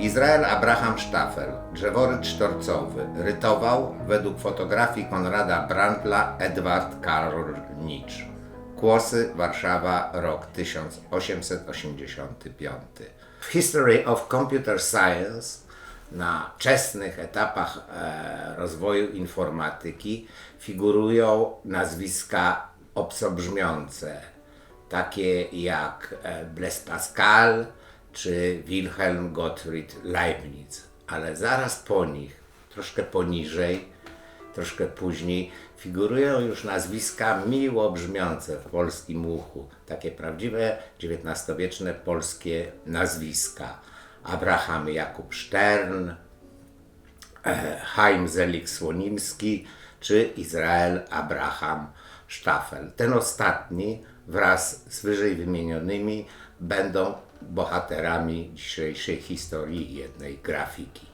Izrael Abraham Staffel, drzeworyt sztorcowy, rytował według fotografii Konrada Brandla Edward Karol Nicz. Kłosy, Warszawa, rok 1885. W History of Computer Science na wczesnych etapach e, rozwoju informatyki figurują nazwiska obcobrzmiące, takie jak e, Blaise Pascal czy Wilhelm Gottfried Leibniz. Ale zaraz po nich, troszkę poniżej, troszkę później, figurują już nazwiska miło brzmiące w polskim uchu. Takie prawdziwe XIX-wieczne polskie nazwiska. Abraham Jakub Stern, e, Chaim Zelik Słonimski czy Izrael Abraham Staffel. Ten ostatni wraz z wyżej wymienionymi będą bohaterami dzisiejszej historii jednej grafiki.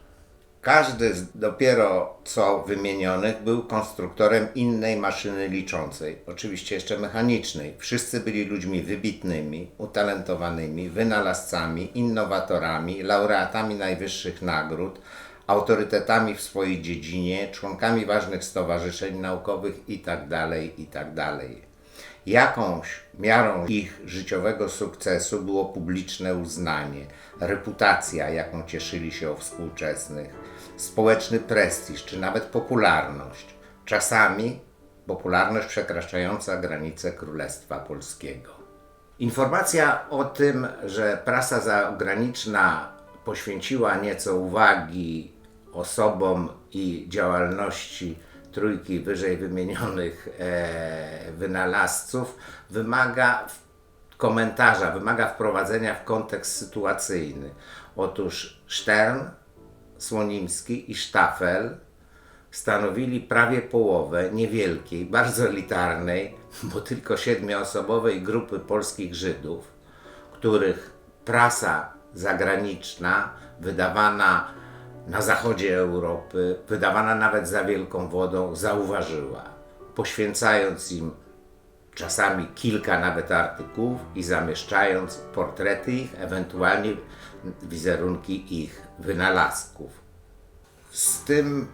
Każdy z dopiero co wymienionych był konstruktorem innej maszyny liczącej, oczywiście jeszcze mechanicznej. Wszyscy byli ludźmi wybitnymi, utalentowanymi, wynalazcami, innowatorami, laureatami najwyższych nagród, autorytetami w swojej dziedzinie, członkami ważnych stowarzyszeń naukowych itd. itd. Jakąś miarą ich życiowego sukcesu było publiczne uznanie, reputacja, jaką cieszyli się o współczesnych, społeczny prestiż czy nawet popularność. Czasami popularność przekraczająca granice Królestwa Polskiego. Informacja o tym, że prasa zagraniczna poświęciła nieco uwagi osobom i działalności trójki wyżej wymienionych e, wynalazców wymaga komentarza, wymaga wprowadzenia w kontekst sytuacyjny. Otóż Stern, Słonimski i Staffel stanowili prawie połowę niewielkiej, bardzo elitarnej, bo tylko siedmioosobowej grupy polskich Żydów, których prasa zagraniczna, wydawana na zachodzie Europy, wydawana nawet za wielką wodą, zauważyła, poświęcając im czasami kilka nawet artykułów i zamieszczając portrety ich, ewentualnie wizerunki ich wynalazków. Z tym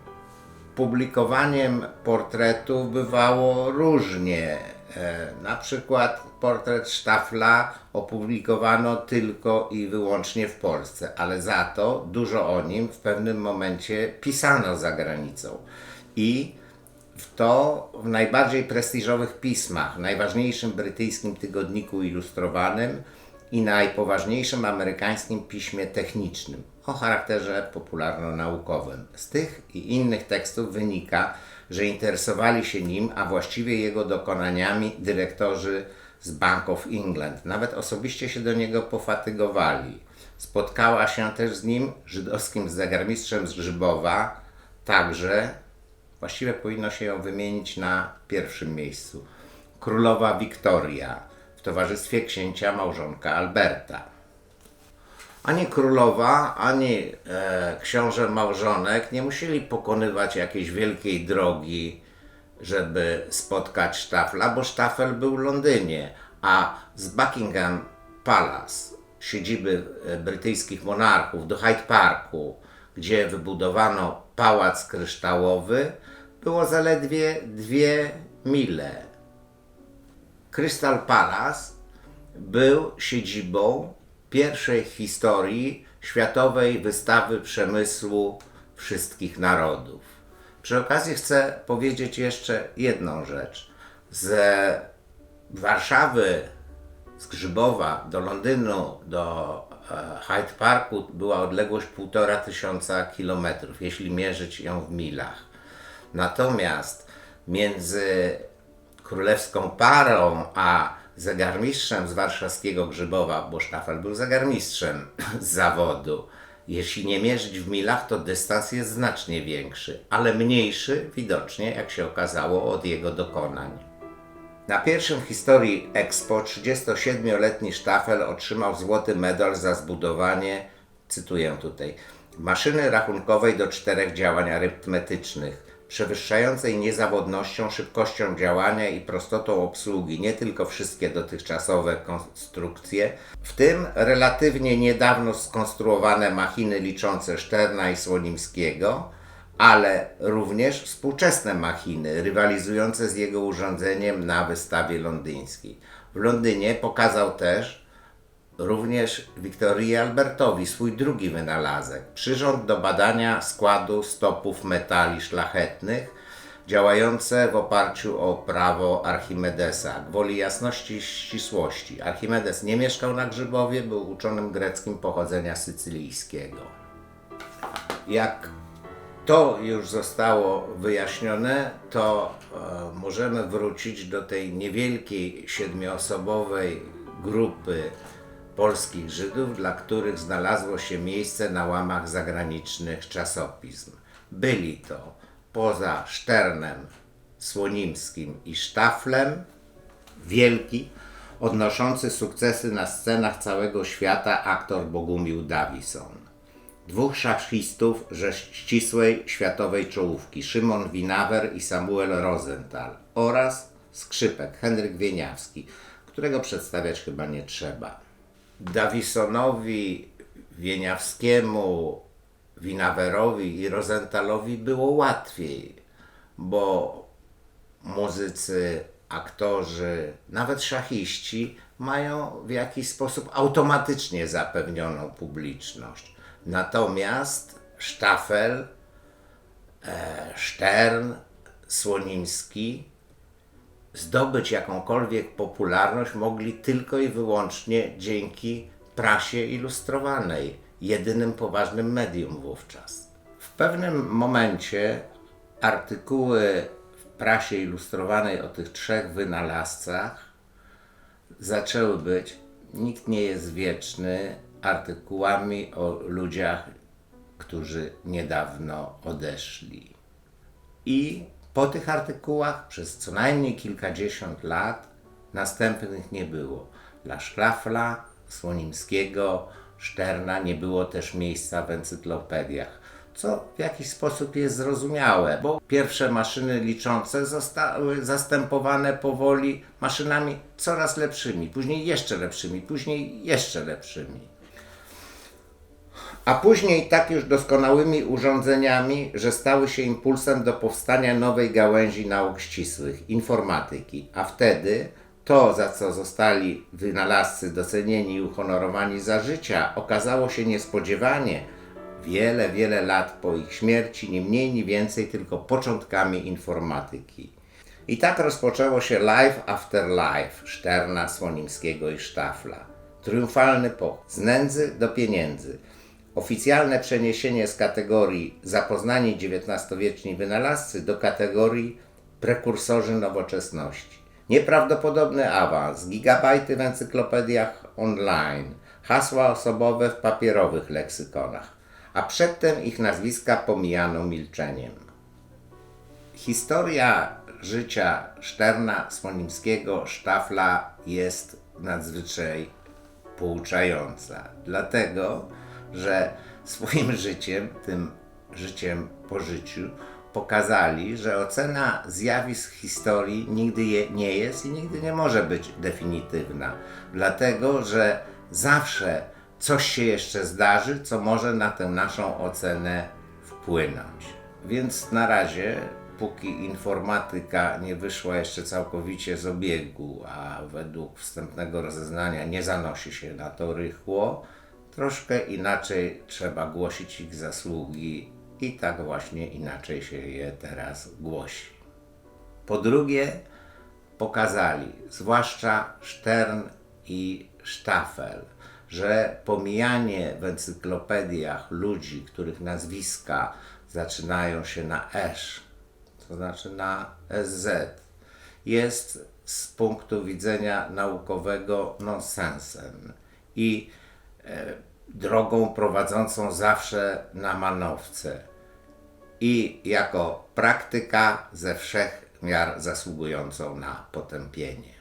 publikowaniem portretów bywało różnie. E, Na przykład portret Sztafla opublikowano tylko i wyłącznie w Polsce, ale za to dużo o nim w pewnym momencie pisano za granicą. I w to w najbardziej prestiżowych pismach, najważniejszym brytyjskim tygodniku ilustrowanym i najpoważniejszym amerykańskim piśmie technicznym o charakterze popularno-naukowym. Z tych i innych tekstów wynika, że interesowali się nim, a właściwie jego dokonaniami dyrektorzy z Bank of England. Nawet osobiście się do niego pofatygowali. Spotkała się też z nim, żydowskim zegarmistrzem z Grzybowa, także Właściwie powinno się ją wymienić na pierwszym miejscu. Królowa Wiktoria w towarzystwie księcia małżonka Alberta. Ani królowa, ani e, książę małżonek nie musieli pokonywać jakiejś wielkiej drogi, żeby spotkać Sztafla, bo Sztafel był w Londynie, a z Buckingham Palace, siedziby e, brytyjskich monarchów, do Hyde Parku, gdzie wybudowano pałac kryształowy, było zaledwie dwie mile. Crystal Palace był siedzibą pierwszej historii światowej wystawy przemysłu wszystkich narodów. Przy okazji chcę powiedzieć jeszcze jedną rzecz. Z Warszawy, z Grzybowa do Londynu, do e, Hyde Parku była odległość półtora tysiąca kilometrów, jeśli mierzyć ją w milach. Natomiast między królewską parą a zegarmistrzem z warszawskiego Grzybowa, bo Sztafel był zegarmistrzem z zawodu, jeśli nie mierzyć w milach, to dystans jest znacznie większy, ale mniejszy widocznie, jak się okazało, od jego dokonań. Na pierwszym w historii Expo 37-letni Sztafel otrzymał złoty medal za zbudowanie, cytuję tutaj, maszyny rachunkowej do czterech działań arytmetycznych, przewyższającej niezawodnością, szybkością działania i prostotą obsługi nie tylko wszystkie dotychczasowe konstrukcje, w tym relatywnie niedawno skonstruowane machiny liczące Szterna i Słonimskiego, ale również współczesne machiny rywalizujące z jego urządzeniem na wystawie londyńskiej. W Londynie pokazał też również Wiktorii Albertowi swój drugi wynalazek przyrząd do badania składu stopów metali szlachetnych działające w oparciu o prawo Archimedesa. Gwoli jasności i ścisłości. Archimedes nie mieszkał na Grzybowie, był uczonym greckim pochodzenia sycylijskiego. Jak to już zostało wyjaśnione, to e, możemy wrócić do tej niewielkiej siedmioosobowej grupy polskich Żydów, dla których znalazło się miejsce na łamach zagranicznych czasopism. Byli to poza Szternem, Słonimskim i Sztaflem wielki, odnoszący sukcesy na scenach całego świata aktor Bogumił Davison. Dwóch szachistów ze ścisłej światowej czołówki, Szymon Winawer i Samuel Rosenthal oraz skrzypek Henryk Wieniawski, którego przedstawiać chyba nie trzeba. Davisonowi, Wieniawskiemu, Winawerowi i Rosenthalowi było łatwiej, bo muzycy, aktorzy, nawet szachiści mają w jakiś sposób automatycznie zapewnioną publiczność. Natomiast Sztafel, e, Stern, Słonimski zdobyć jakąkolwiek popularność mogli tylko i wyłącznie dzięki prasie ilustrowanej, jedynym poważnym medium wówczas. W pewnym momencie artykuły w prasie ilustrowanej o tych trzech wynalazcach zaczęły być, nikt nie jest wieczny, artykułami o ludziach, którzy niedawno odeszli. I po tych artykułach przez co najmniej kilkadziesiąt lat następnych nie było. Dla Szlafla, Słonimskiego, Szterna nie było też miejsca w encyklopediach, co w jakiś sposób jest zrozumiałe, bo pierwsze maszyny liczące zostały zastępowane powoli maszynami coraz lepszymi, później jeszcze lepszymi, później jeszcze lepszymi a później tak już doskonałymi urządzeniami, że stały się impulsem do powstania nowej gałęzi nauk ścisłych informatyki, a wtedy to, za co zostali wynalazcy docenieni i uhonorowani za życia, okazało się niespodziewanie wiele, wiele lat po ich śmierci, nie mniej, nie więcej, tylko początkami informatyki. I tak rozpoczęło się Life After Life Szterna, Słonimskiego i Sztafla. Triumfalny po z nędzy do pieniędzy – Oficjalne przeniesienie z kategorii zapoznani XIX-wieczni wynalazcy do kategorii prekursorzy nowoczesności. Nieprawdopodobny awans, gigabajty w encyklopediach online, hasła osobowe w papierowych leksykonach, a przedtem ich nazwiska pomijano milczeniem. Historia życia Szterna, Smonimskiego, Sztafla jest nadzwyczaj pouczająca, dlatego że swoim życiem, tym życiem po życiu, pokazali, że ocena zjawisk historii nigdy je, nie jest i nigdy nie może być definitywna, dlatego że zawsze coś się jeszcze zdarzy, co może na tę naszą ocenę wpłynąć. Więc na razie, póki informatyka nie wyszła jeszcze całkowicie z obiegu, a według wstępnego rozeznania nie zanosi się na to rychło, Troszkę inaczej trzeba głosić ich zasługi i tak właśnie inaczej się je teraz głosi. Po drugie, pokazali, zwłaszcza Stern i Staffel, że pomijanie w encyklopediach ludzi, których nazwiska zaczynają się na esz, to znaczy na sz, jest z punktu widzenia naukowego nonsensem. I drogą prowadzącą zawsze na manowce i jako praktyka ze wszech miar zasługującą na potępienie.